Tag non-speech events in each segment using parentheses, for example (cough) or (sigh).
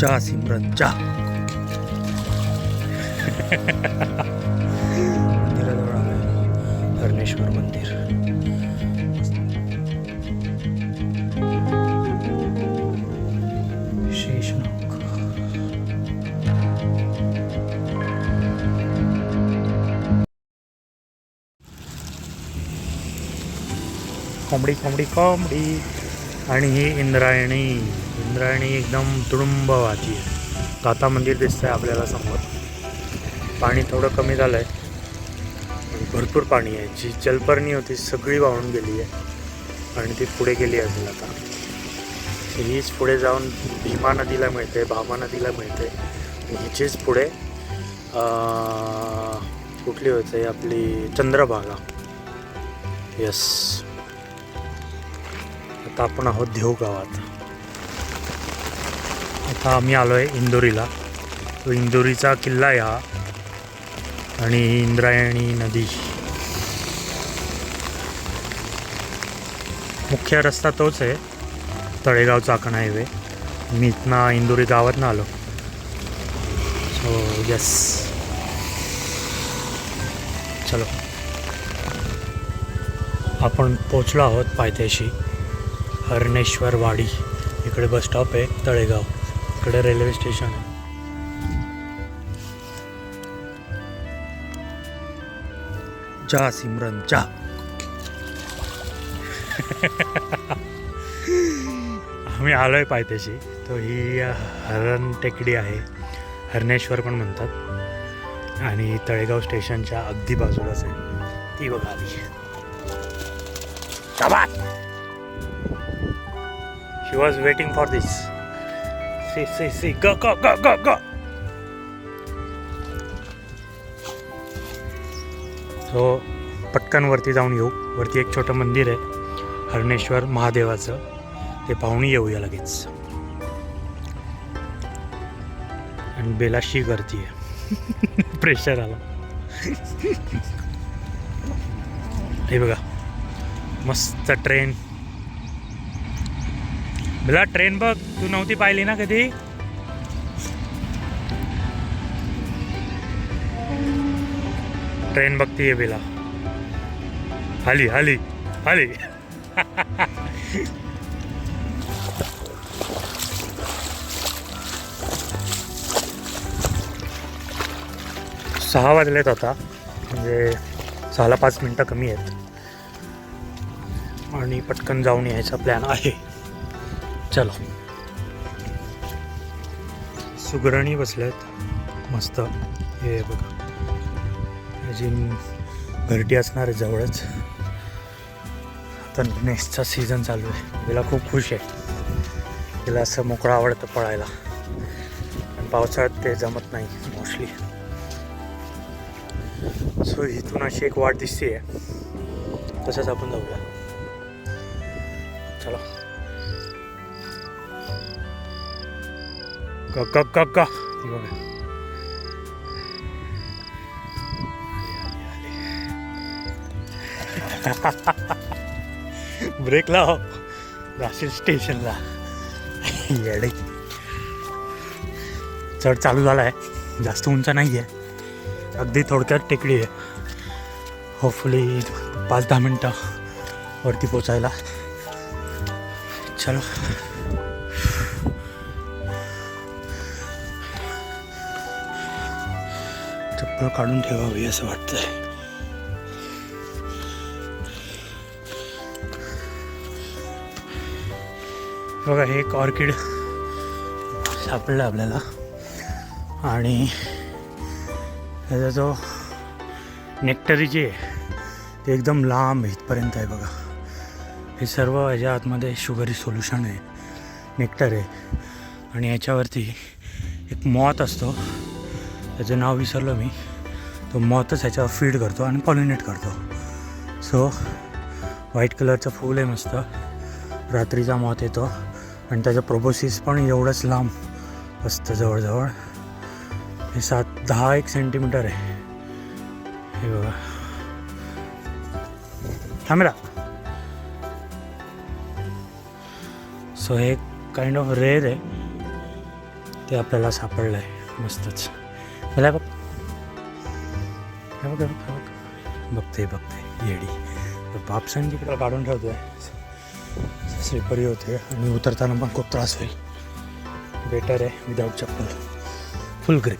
जा सिमरन जा मंदिराजवळ आलोय हरणेश्वर मंदिर कोंबडी कोंबडी कोंबडी आणि ही इंद्रायणी इंद्रायणी एकदम तुडुंब वाहती आहे. काता मंदिर दिसतं आहे आपल्याला समोर. पाणी थोडं कमी झालं आहे भरपूर पाणी आहे. जी जलपर्णी होती सगळी वाहून गेली आहे. आणि ती पुढे गेली असेल आता. हीच पुढे जाऊन भीमा नदीला मिळते भामा नदीला मिळते. हिचीच पुढे कुठली होते आपली चंद्रभागा. येस आता आपण आहोत देऊ गावात आता आम्ही आलो आहे इंदोरीला. तो इंदोरीचा किल्ला आहे हा. आणि इंद्रायणी नदी. मुख्य रस्ता तोच आहे. तळेगाव चाकण हायवे. मी इथनं इंदोरी गावातनं आलो. सो यस चलो. आपण पोचलो आहोत पायथ्याशी. हरणेश्वर वाडी. इकडे बस स्टॉप आहे तळेगाव. इकडे रेल्वे स्टेशन आहे. जा सिमरन जा. आम्ही आलोय पायथ्याशी. तो ही हरण टेकडी आहे. हरणेश्वर पण म्हणतात. आणि तळेगाव स्टेशनच्या अगदी बाजूलाच आहे. ती बघा आली She was waiting for this. See, see, see. Go, go, go, go, go. So, पटकन वरती जाऊन येऊ. वरती एक छोटं मंदिर आहे. हरणेश्वर महादेवाचं. ते पाहून येऊया लगेच. आणि बेलाशी आहे. (laughs) प्रेशर आला. हे बघा. मस्त ट्रेन बेला ट्रेन बघ तू नव्हती पाहिली ना कधी? ट्रेन बघतीये बेला. हाली हाली हाली. सहा वाजलेत आता म्हणजे सहाला पाच मिनटं कमी आहेत. आणि पटकन जाऊन यायचा प्लॅन आहे. चला. सुगरणी बसल्यात मस्त. हे बघा. अजून घरटी असणार आहे जवळच. आता नेक्स्टचा सीझन चालू आहे. तिला खूप खुश आहे. तिला असं मोकळं आवडतं पळायला. पावसाळ्यात ते जमत नाही मोस्टली सो इथून अशी एक वाट दिसते आहे तसंच आपण जाऊया. चला. ग ग ग ग ती ब्रेक लाव जाशील स्टेशनला येडे. चढ चालू झाला आहे जास्त उंच नाही आहे अगदी थोडक्यात टेकडी आहे. होपफुली पाच दहा मिनटं वरती पोचायला चलो. चप्पल काढून ठेवावी असं वाटतंय. बघा हे एक ऑर्किड सापडलं आपल्याला. आणि त्याचा जो नेक्टरी जे आहे ते एकदम लांब आहे इथपर्यंत आहे बघा. हे सर्व ह्याच्या आतमध्ये शुगरी सोल्युशन आहे नेक्टर आहे. आणि याच्यावरती एक मॉथ असतो. त्याचं नाव विसरलो मी. तो मॉथच ह्याच्यावर फीड करतो आणि पॉलिनेट करतो. सो व्हाईट कलरचं फूल आहे मस्त. रात्रीचा मॉथ येतो आणि त्याचं प्रोबोसिस पण एवढंच लांब असतं जवळजवळ. हे सात दहा एक सेंटीमीटर आहे. हे बघा. कॅमेरा सो हे काइंड ऑफ रेअर आहे. ते आपल्याला सापडलं आहे मस्तच. मला बघ. हे बघ हे बघ बघते बघते. येडी. बाप तिकडे काढून ठेवतोय. स्लिपरी होते आणि उतरताना पण खूप त्रास होईल. बेटर आहे विदाऊट चप्पल. फुल ग्रिप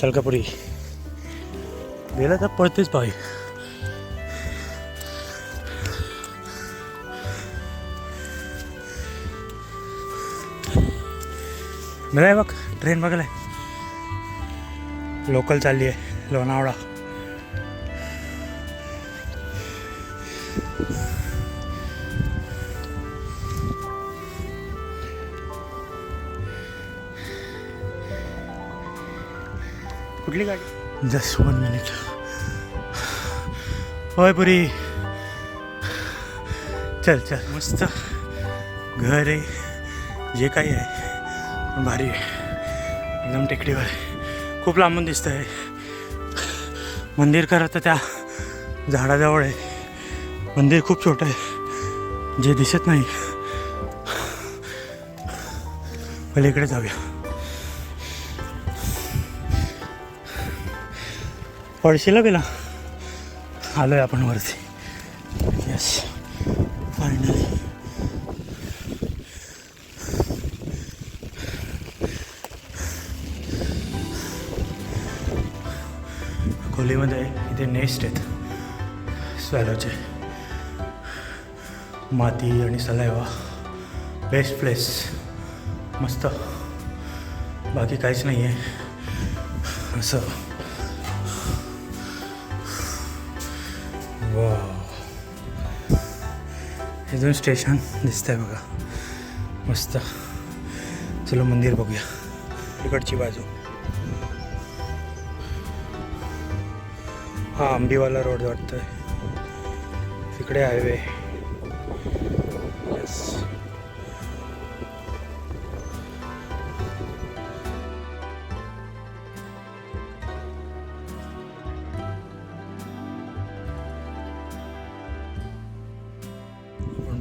चल का गेलं तर पळतेच पाहिजे मला बघ ट्रेन बघायला लोकल चालली आहे लोणावळा. कुठली गाडी? जस्ट वन मिनिट होय पुरी. चल चल. मस्त. घर आहे जे काही आहे. भारी आहे. एकदम टेकडीवर. खूप लांबून दिसतं आहे मंदिर खरं तर त्या झाडाजवळ आहे. मंदिर खूप छोटं आहे. जे दिसत नाही. पलीकडे जाऊया. पळशीला गेला. आलोय आपण वरती. खोलीमध्ये इथे नेस्ट आहेत. स्वॅलोचे माती आणि सलायवा बेस्ट प्लेस मस्त. बाकी काहीच नाही आहे असं वा इथून स्टेशन दिसतंय बघा. मस्त. चलो मंदिर बघूया. तिकडची बाजू. हा आंबीवाला रोड वाटतोय. तिकडे हायवे यस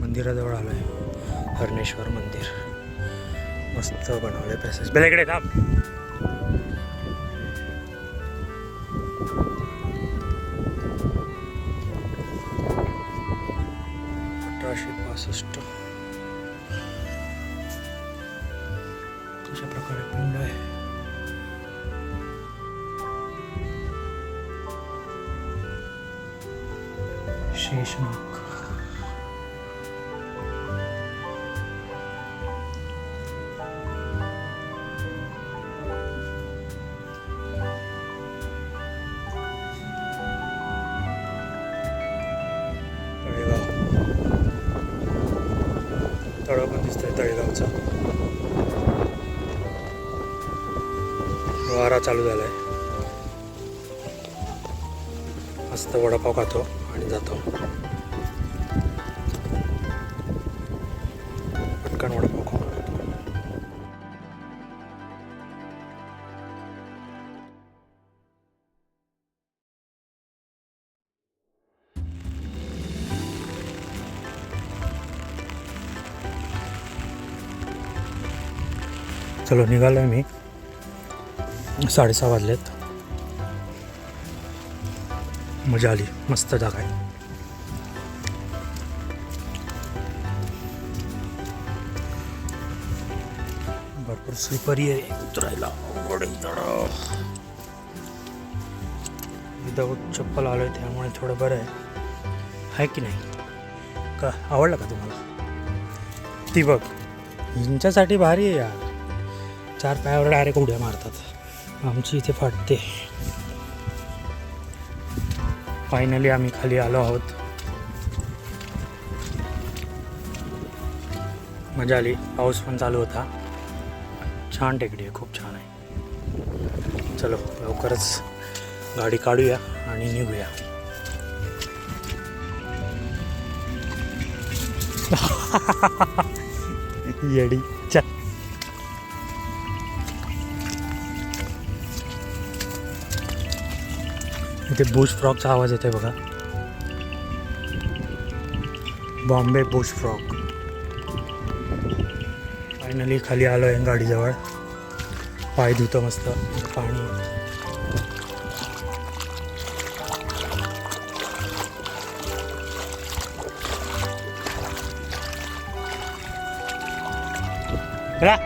मंदिराजवळ आलो आहे हरणेश्वर मंदिर. मस्त बनवलं आहे पॅसेज बेला इकडे थांब. पासष्ट अशा प्रकारे पिंड आहे? शेषनाग. तळेगावचा वारा चालू झालाय. मस्त वडापाव खातो आणि जातो. चलो निघालो आहे मी. साडेसहा वाजलेत. मजा आली. मस्त जागा आहे. भरपूर स्लिपरी आहे. उतरायला अवघड विदाऊट चप्पल आलोय त्यामुळे थोडं बरं आहे. आहे की नाही? का आवडलं का तुम्हाला? ती बघ हिंच्यासाठी भारी आहे यार. चार पायावर डायरेक्ट उड्या मारतात. आमची इथे फाटते. फायनली आम्ही खाली आलो आहोत. मजा आली. पाऊस पण चालू होता. छान टेकडी आहे खूप छान आहे. चलो लवकरच गाडी काढूया आणि निघूया. (laughs) येडी. चा इथे बुश फ्रॉकचा आवाज येतोय बघा. Bombay Bush frock. फायनली खाली आलो आहे गाडीजवळ. पाय धुतं मस्त पाणी. चला